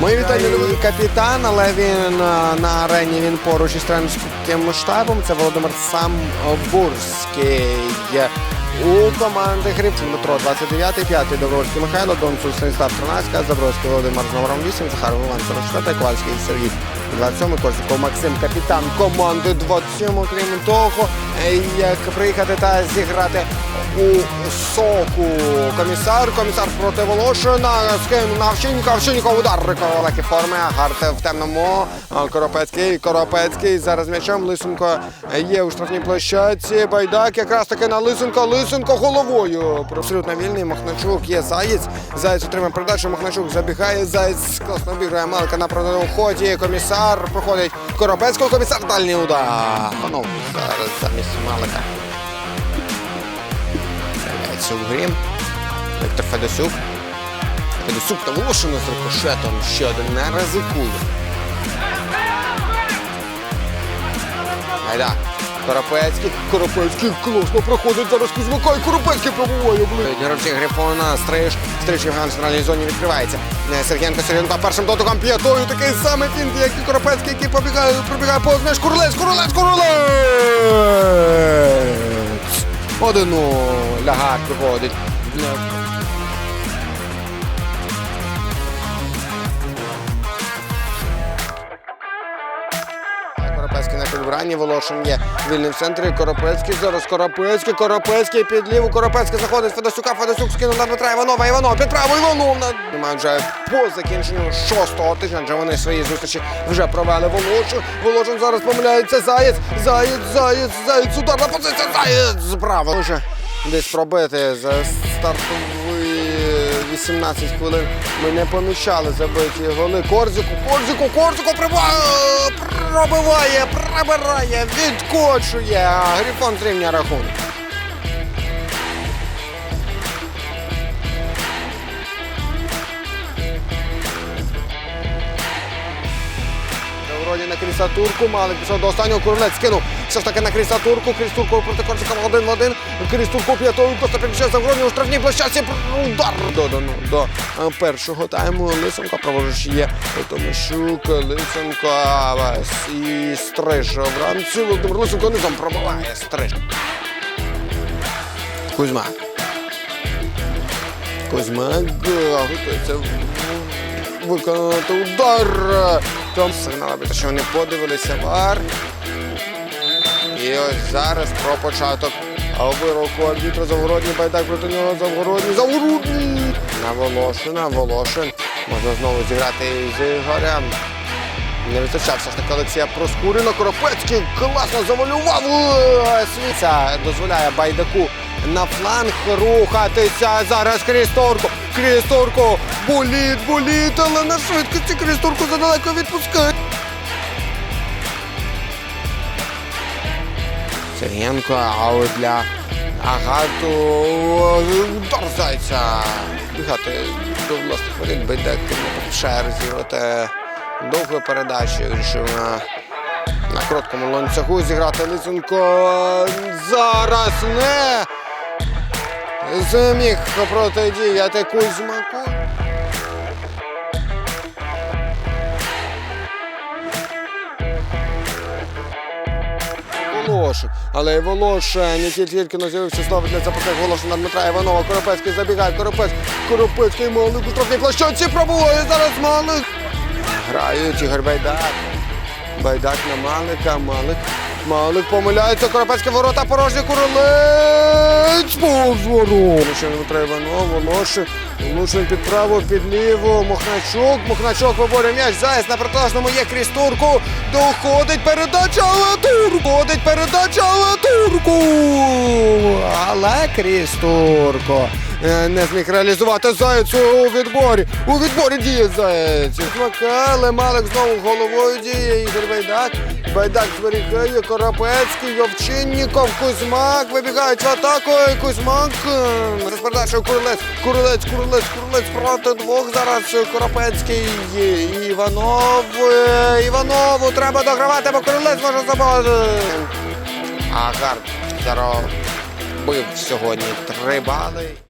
Мої вітання капітан, але він е, на арені він поруч із тренерським штабом. Це Володимир Самбурський. У команди Гриб Дмитро 29, 5 Добровольський Михайло, Донцу Станіслав 13, Забровський Володимир з номером 8, Захаров Іван 44, Ковальський Сергій 27, Корсиков Максим, капітан команди 27. Крім того, як приїхати та зіграти у соку. Комісар, комісар проти Волошина, скинув на Овчинника, Овчинника удар великі форми, Гарте в темному, Коропецький, Коропецький, зараз м'ячем, Лисенко є у штрафній площадці, Байдак якраз таки на Лисенко, Лисенко головою. Абсолютно вільний, Махначук є Заєць, Заєць отримає передачу, Махначук забігає, Заєць класно обіграє Малика на продовому ході, комісар проходить Коробецького комісар дальній удар. Ну, зараз замість Малика. З'являється у грі. Віктор Федосюк. Федосюк та Волошина з рикошетом. Ще один не ризикує. Гайда. Коропецький. Коропецький класно проходить зараз Кузьмака і Коропецький пробуває ближче. Гравці Грифона, Стриж. Стриж Євген в центральній зоні відкривається. Сергієнко Сергієнко першим дотиком п'ятою. Такий самий фінт, як і Коропецький, який побігає, пробігає повз м'яч. Курлець, Курлець, Курлець! Один лягар приходить. Підбранні, Волошин є вільний центрі. Коропецький зараз Коропецький, Коропецький під ліву. Коропецький заходить Федосюка. Федосюк скинув на Дмитра Іванова. Іванов під праву Іванов. Немає вже по закінченню шостого тижня. Вже вони свої зустрічі вже провели Волошин. Волошин зараз помиляється. Заєць, Заєць, Заєць, Заєць. Ударна позиція. Заєць. Справа. Може десь пробити за стартові 18 хвилин. Ми не помічали забиті голи. Корзику, Корзику, Корзику пробиває, прибирає, відкочує. Грифон зрівня рахунок. Вроді на Кріса Турку, Малик пішов до останнього, Курлець скинув. Все ж таки на Кріса Турку, Кріс Турку проти Корсика один в один. Кріс Турку п'ятою, Коста підключає Загородній у штрафній площадці. Удар додано до е, першого тайму. Лисенко, праворуч є Томищук, Лисенко і Стриж. Вранці Володимир Лисенко низом пробиває Стриж. Кузьма. Кузьма е, готується виконати удар. Там сигнал, аби що вони подивилися вар. І ось зараз про початок. Вироку арбітра Завгородній, байдак проти нього Завгородній, Завгородній! На Волошина, Волошин. Можна знову зіграти з Ігорем. Не вистачав ж таки Олексія Проскурина. Коропецький класно завалював. Е, Свіця дозволяє байдаку на фланг рухатися. Зараз Крісторко. Крісторко. Боліт, боліт, але на швидкості Крісторко задалеко відпускає. Сергієнко, аут для Агату. Удар зайця. Бігати до власних воріт, байдак в черзі. От, е, довгою вирішив на, на короткому ланцюгу зіграти Лисенко. Зараз не зміг протидіяти Кузьмаку. Волошин. Але Волошин не тільки не з'явився слово для запасних Волошин Дмитра Іванова. Коропецький забігає, Коропецький, Коропецький Малик у штрафній площадці пробуває зараз Малик. Грають Ігор Байдак. Байдак на Малика, Малик. Малик помиляється, Коропецькі ворота, порожні Курилець. Повз ворот. Волошин Дмитро Іванов, Волошин. Волошин під праву, під ліву. Мохначук. Мохначук виборює м'яч. Заяць на протилежному є крізь турку. Доходить передача, але турку. Ходить передача, але турку. Але крізь. Е, Не зміг реалізувати Заєць у відборі. У відборі діє Заєць. Макале, Малик знову головою діє. Ігор Байдак. Байдак зберігає Коропецький, Овчинніков, Кузьмак вибігають в атаку. Кузьмак е, з передачею Курилець, Курилець, Курилець, Курилець проти двох. Зараз Коропецький і Іванов. Е, Іванову треба догравати, бо Курилець може забити. Агар заробив сьогодні три бали.